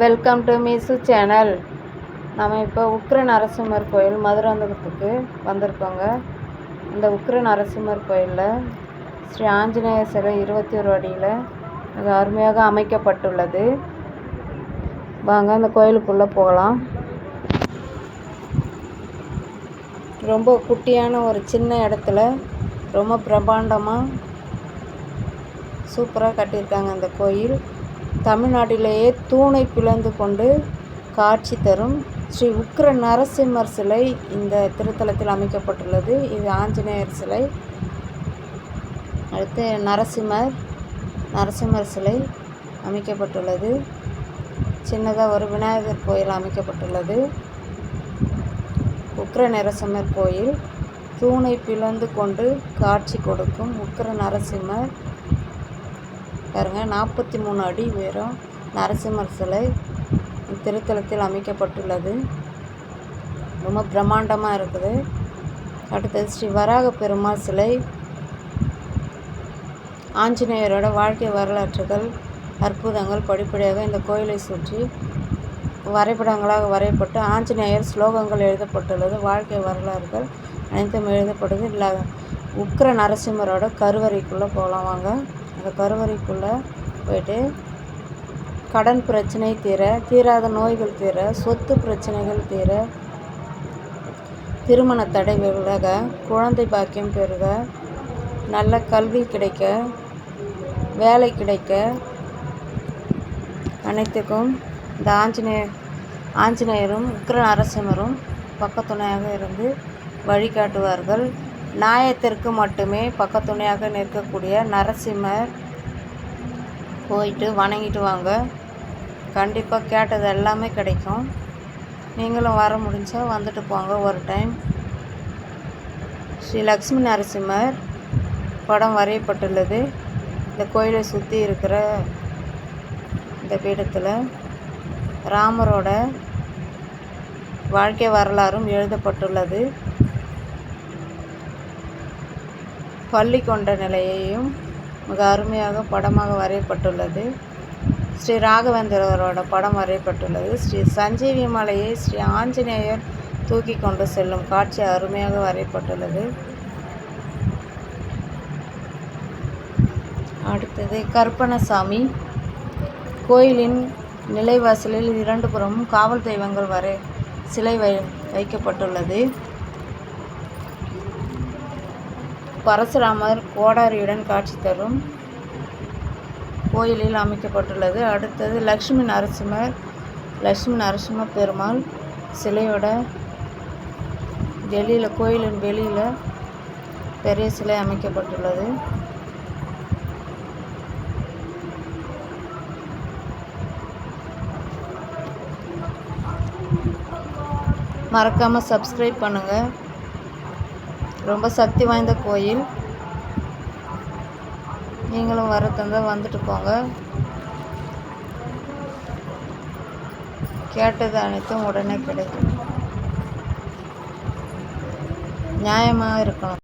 Welcome to மீசு channel நம்ம இப்போ உக்ர நரசிம்மர் கோயில் மதுராந்தகத்துக்கு வந்திருக்கோங்க. இந்த உக்ர நரசிம்மர் கோயிலில் ஸ்ரீ ஆஞ்சநேய சிலை இருபத்தி ஒரு அடியில் மிக அருமையாக அமைக்கப்பட்டுள்ளது. வாங்க அந்த கோயிலுக்குள்ளே போகலாம். ரொம்ப குட்டியான ஒரு சின்ன இடத்துல ரொம்ப பிரம்மாண்டமாக சூப்பராக கட்டியிருக்காங்க அந்த கோயில். தமிழ்நாட்டிலேயே தூணை பிளந்து கொண்டு காட்சி தரும் ஸ்ரீ உக்ர நரசிம்மர் சிலை இந்த திருத்தலத்தில் அமைக்கப்பட்டுள்ளது. இது ஆஞ்சநேயர் சிலை. அடுத்து நரசிம்மர் நரசிம்மர் சிலை அமைக்கப்பட்டுள்ளது. சின்னதாக ஒரு விநாயகர் கோயில் அமைக்கப்பட்டுள்ளது. உக்ர நரசிம்மர் கோயில். தூணை பிளந்து கொண்டு காட்சி கொடுக்கும் உக்ர நரசிம்மர் பாருங்கள் நாற்பத்தி மூணு அடி உயரம் நரசிம்மர் சிலை திருத்தலத்தில் அமைக்கப்பட்டுள்ளது. ரொம்ப பிரம்மாண்டமாக இருக்குது. அடுத்தது ஸ்ரீ வராக பெருமாள் சிலை. ஆஞ்சநேயரோட வாழ்க்கை வரலாற்றுகள் அற்புதங்கள் படிப்படியாக இந்த கோயிலை சுற்றி வரைபடங்களாக வரையப்பட்டு ஆஞ்சநேயர் ஸ்லோகங்கள் எழுதப்பட்டுள்ளது. வாழ்க்கை வரலாறுகள் அனைத்தும் எழுதப்படுது. இல்லை உக்ர நரசிம்மரோட கருவறைக்குள்ளே போகலாம் வாங்க. அந்த கருவறைக்குள்ளே போய்ட்டு கடன் பிரச்சனை தீர தீராத நோய்கள் தீர சொத்து பிரச்சனைகள் தீர திருமண தடை விலக குழந்தை பாக்கியம் பெறுக நல்ல கல்வி கிடைக்க வேலை கிடைக்க அனைத்துக்கும் இந்த ஆஞ்சநேயர் ஆஞ்சநேயரும் உக்ர நரசிம்மரும் பக்கத்துணையாக இருந்து வழிகாட்டுவார்கள். நாயத்திற்கு மட்டுமே பக்கத்துணையாக நிற்கக்கூடிய நரசிம்மர் போயிட்டு வணங்கிட்டு வாங்க. கண்டிப்பாக கேட்டது எல்லாமே கிடைக்கும். நீங்களும் வர முடிஞ்சால் வந்துட்டு போங்க ஒரு டைம். ஸ்ரீ லக்ஷ்மி நரசிம்மர் படம் வரையப்பட்டுள்ளது. இந்த கோயிலை சுற்றி இருக்கிற இந்த பீடத்தில் ராமரோட வாழ்க்கை வரலாறும் எழுதப்பட்டுள்ளது. பள்ளி கொண்ட நிலையையும் மிக அருமையாக படமாக வரையப்பட்டுள்ளது. ஸ்ரீ ராகவேந்திரவரோட படம் வரையப்பட்டுள்ளது. ஸ்ரீ சஞ்சீவி மலையை ஸ்ரீ ஆஞ்சநேயர் தூக்கி கொண்டு செல்லும் காட்சி அருமையாக வரையப்பட்டுள்ளது. அடுத்தது கற்பனசாமி கோயிலின் நிலைவாசலில் இரண்டு புறமும் காவல் தெய்வங்கள் வரை சிலை வை வைக்கப்பட்டுள்ளது. பரசுராமர் கோடாரியுடன் காட்சி தரும் கோயிலில் அமைக்கப்பட்டுள்ளது. அடுத்தது லக்ஷ்மி நரசிம்மர் லக்ஷ்மி நரசிம்ம பெருமாள் சிலையோட வெளியில் கோயிலின் வெளியில் பெரிய சிலை அமைக்கப்பட்டுள்ளது. மறக்காமல் சப்ஸ்கிரைப் பண்ணுங்கள் ரொம்ப சக்தி வாய்ந்த கோயில். நீங்களும் வர தந்தால் வந்துட்டு போங்க. கேட்டது அனைத்தும் உடனே கிடைக்கும். நியாயமாக இருக்கணும்.